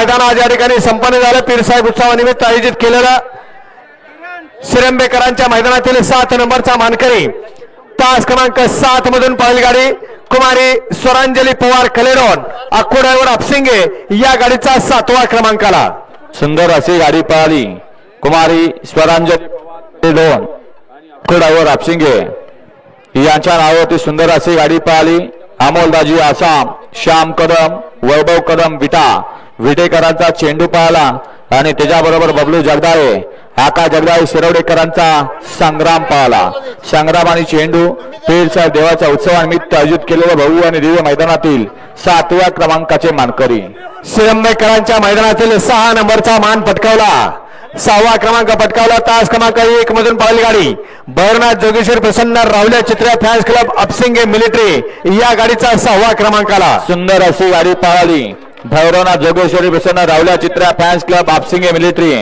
मैदान आज या ठिकाणी संपन्न झालं. पीरसाहेब उत्सवानिमित्त आयोजित केलेलं शिरंबेकरांच्या मैदानातील सात नंबरचा मानकरी. तास क्रमांक सात मधून पहिली गाडी कुमारी स्वरांजली पवार कलेडॉन अकोड्यावर अपसिंगे या गाडीचा सातवा क्रमांकाला. सुंदर अशी गाडी पळाली कुमारी स्वरांजली दोन अकोड्यावर अपसिंगे यांच्या नावावरती सुंदर अशी गाडी पळाली अमोलदाजी आसाम श्याम कदम वैभव कदम विटा. विटेकरांचा चेंडू पळाला आणि त्याच्याबरोबर बबलू जगदाळे आका जगदाळे शिरवडेकरांचा संग्राम पळाला संग्राम आणि चेंडू पीरसाहेब देवाच्या उत्सवानिमित्त आयोजित केलेल्या भव्य आणि दिव्य मैदानातील सातव्या क्रमांकाचे मानकरी. शिरंबेकरांच्या मैदानातील सहा नंबरचा मान पटकावला. सहावा क्रमांक पटकावला. तास क्रमांक एक मधून पहिली गाडी. भैरनाथ जोगेश्वर प्रसन्न रावल्या चित्र्या फॅन्स क्लब अपसिंगे मिलिटरी या गाडीचा सहावा क्रमांकाला. सुंदर अशी गाडी पळाली भैरवना जोगेश्वरी प्रसन्न रावल्या चित्रा फॅन्स क्लब आपसिंगे मिलिटरी.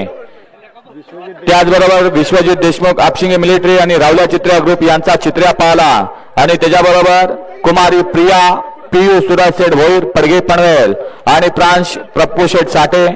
त्याचबरोबर विश्वजित देशमुख आपशिंगे मिलिटरी आणि रावल्या चित्र्या ग्रुप यांचा चित्र्या पाहला आणि त्याच्याबरोबर कुमारी प्रिया पियू सुरज शेठ भोईर पडगे पनवेल आणि प्रांश प्रप्पू शेठ साठे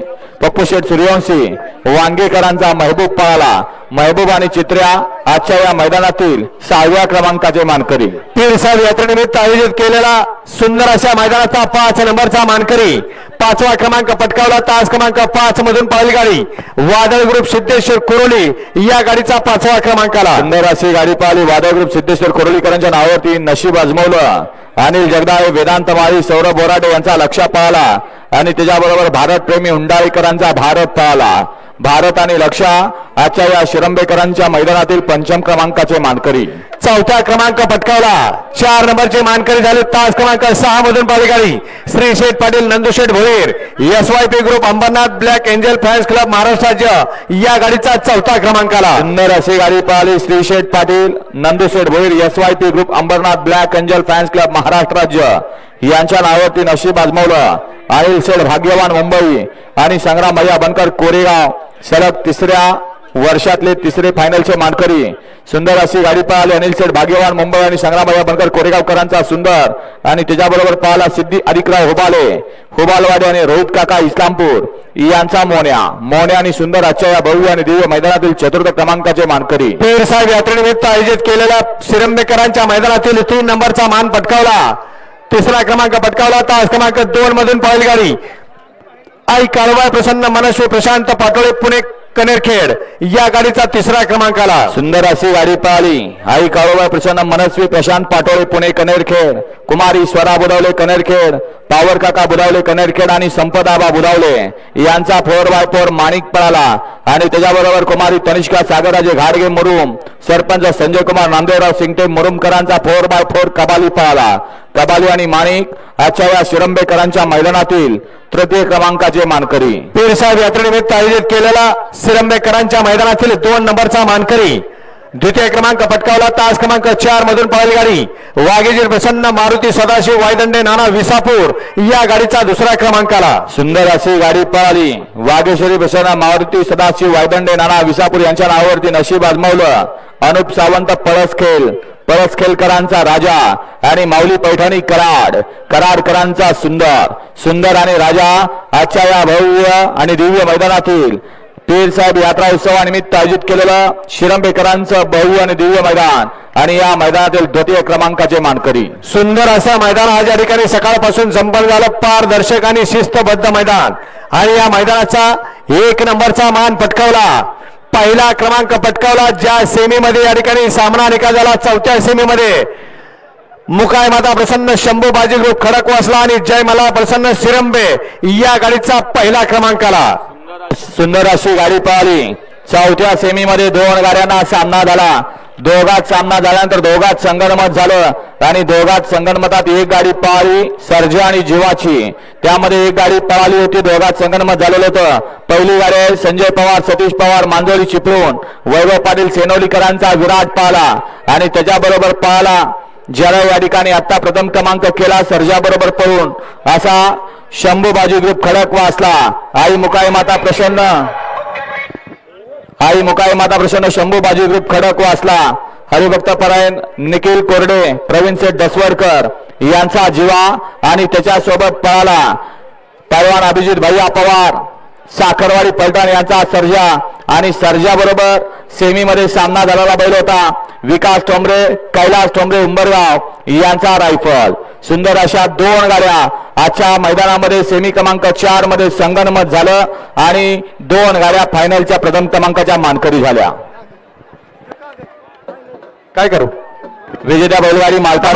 पप्पू शेठ सूर्यवंशी वांगेकरांचा महबूब पळाला महबूब आणि चित्र्या आजच्या या मैदानातील सहाव्या क्रमांकाचे मानकरी. पीरसाहेब यात्रेनिमित्त आयोजित केलेला सुंदर अशा मैदानाचा पाच नंबरचा मानकरी. पाचवा क्रमांक पटकावला तास क्रमांक पाच मधून पहिली गाडी. वादळ ग्रुप सिद्धेश्वर कुरोली या गाडीचा पाचवा क्रमांकाला. सुंदर अशी गाडी पाहिली. वादळ ग्रुप सिद्धेश्वर कोरोलीकरांच्या नावावरती नशीब आजमवलं अनिल जगदाळे वेदांत माळी सौरभ बोराटे यांचा लक्ष पाहला. आणि त्याच्याबरोबर भारत प्रेमी हुंडाळीकरांचा भारत पाहला. भारत आणि लक्षा आजच्या या शिरंबेकरांच्या मैदानातील पंचम क्रमांकाचे मानकरी. चौथा क्रमांक पटकावला. चार नंबरचे मानकरी झाले तास क्रमांक सहा मधून गाडी Shri Sheth Patil Nandusheth Bhoir S Y P group Ambarnath black angel fans club Maharashtra राज्य या गाडीचा चौथा क्रमांकाला. सुंदर अशी गाडी पाहिली Shrisheth Patil Nandusheth Bhoir S Y P group Ambarnath black angel fans club Maharashtra राज्य. यांच्या नावावरती नशीब आजमावलं. अनिल शेठ भाग्यवान मुंबई आणि संग्राम भैया बनकर कोरेगाव. सलग तिसऱ्या वर्षातले तिसरे फायनलचे मानकरी सुंदर अशी गाडी पळाली अनिल शेठ भाग्यवान मुंबई आणि संग्राम बनकर कोरेगावकरांचा सुंदर. आणि त्याच्याबरोबर पाहिला सिद्धी अधिकराव होबाले होबालवाडे आणि रोहित काका इस्लामपूर. यांचा मोन्या. मोन्या आणि सुंदर आजच्या या भव्य आणि दिव्य मैदानातील चतुर्थ क्रमांकाचे मानकरी. पीरसाहेब यात्रेनिमित्त आयोजित केलेल्या सिरंबेकरांच्या मैदानातील तीन नंबरचा मान पटकावला. तिसरा क्रमांक पटकावला. तास क्रमांक दोन मधून पहिली गाडी. आई काळवाय प्रसन्न मनस्वी प्रशांत पाटोळे पुणे कनेरखेड. या गाडीचा तिसरा क्रमांक आला. सुंदर अशी गाडी पळाली. आई काळोबा प्रसन्न मनस्वी प्रशांत पाटोळे पुणे कनेरखेड. कुमारी स्वरा बुडवले कनेरखेड. पावर काका बुडावले कनेरखेड आणि संपदाबा बुलावले यांचा फोर बाय फोर माणिक पळाला. आणि त्याच्याबरोबर कुमारी तनिष्का सागरराजे घाडगे मुरुम सरपंच संजय कुमार नामदेवराव सिंगटे मुरुमकरांचा फोर बाय फोर कबाली पळाला. कबाली आणि माणिक आजच्या या शिरंबेकरांच्या मैदानातील तृतीय क्रमांकाचे मानकरी. पीरसाहेब यात्रेनिमित्त आयोजित केलेला सिरंबेकरांच्या मैदानातील दोन नंबरचा मानकरी. द्वितीय क्रमांक पटकावला. तास क्रमांक चार मधून पळाली गाडी. वाघेजीर प्रसन्न मारुती सदाशिव वायदंडे नाना विसापूर या गाडीचा दुसरा क्रमांकाला. सुंदर अशी गाडी पळाली. वाघेश्वरी प्रसन्न मारुती सदाशिव वायदंडे नाना विसापूर यांच्या नावावरती नशीब आजमावलं. अनुप सावंत पळसखेल पळसखेलकरांचा राजा आणि माऊली पैठणी कराड. कराडकरांचा सुंदर. सुंदर आणि राजा आजच्या या भव्य आणि दिव्य मैदानातील पीर साहेब यात्रा उत्सवानिमित्त आयोजित केलेलं शिरंबेकरांचं बहु आणि दिव्य मैदान आणि या मैदानातील द्वितीय क्रमांकाचे मानकरी. सुंदर असं मैदान आज या ठिकाणी सकाळपासून संपन्न झालं. पारदर्शक आणि शिस्तबद्ध मैदान. आणि या मैदानाचा एक नंबरचा मान पटकावला. पहिला क्रमांक पटकावला ज्या सेमीमध्ये या ठिकाणी सामना निकाल झाला. चौथ्या सेमीमध्ये मुकाय माता प्रसन्न शंभू बाजी ग्रुप खडकवासला आणि जय मला प्रसन्न शिरंबे या गाडीचा पहिला क्रमांक आला. सुंदर अशी गाडी पळाली. चौथ्या सेमीमध्ये दोन गाड्यांना सामना झाला. दोघात सामना झाल्यानंतर दोघात संगणमत झालं आणि दोघात संगणमतात एक गाडी पळाली सर्जी आणि जीवाची. त्यामध्ये एक गाडी पळाली होती दोघात संगणमत झालेलं होतं. पहिली गाडी आहे संजय पवार सतीश पवार मांजोली चिपळूण. वैभव पाटील सेनोलीकरांचा विराट पाहला आणि त्याच्याबरोबर पाहला ज्याला या ठिकाणी आता प्रथम क्रमांक केला सर्जा बरोबर पळून असा शंभू बाजू ग्रुप खडक वाचला. आई मुकाई माता प्रसन्न. आई मुकाई माता प्रसन्न शंभू बाजू ग्रुप खडक वाचला. हरिभक्त परायण निखिल कोरडे प्रवीण सेठ दसवडकर यांचा जीवा आणि त्याच्यासोबत पळाला. पैलवान अभिजित भैया पवार साखरवाडी पलटण यांचा सर्जा. आणि सर्जा बरोबर सेमीमध्ये सामना झालेला बैल होता. विकास ठोंबरे कैलास ठोंबरे उंबरगाव यांचा रायफल. सुंदर अशा दोन गाड्या आजच्या मैदानामध्ये सेमी क्रमांक चारमध्ये संगनमत झालं आणि दोन गाड्या फायनलच्या प्रथम क्रमांकाच्या मानकरी झाल्या. काय करू? विजेत्या बैलगाडी मालका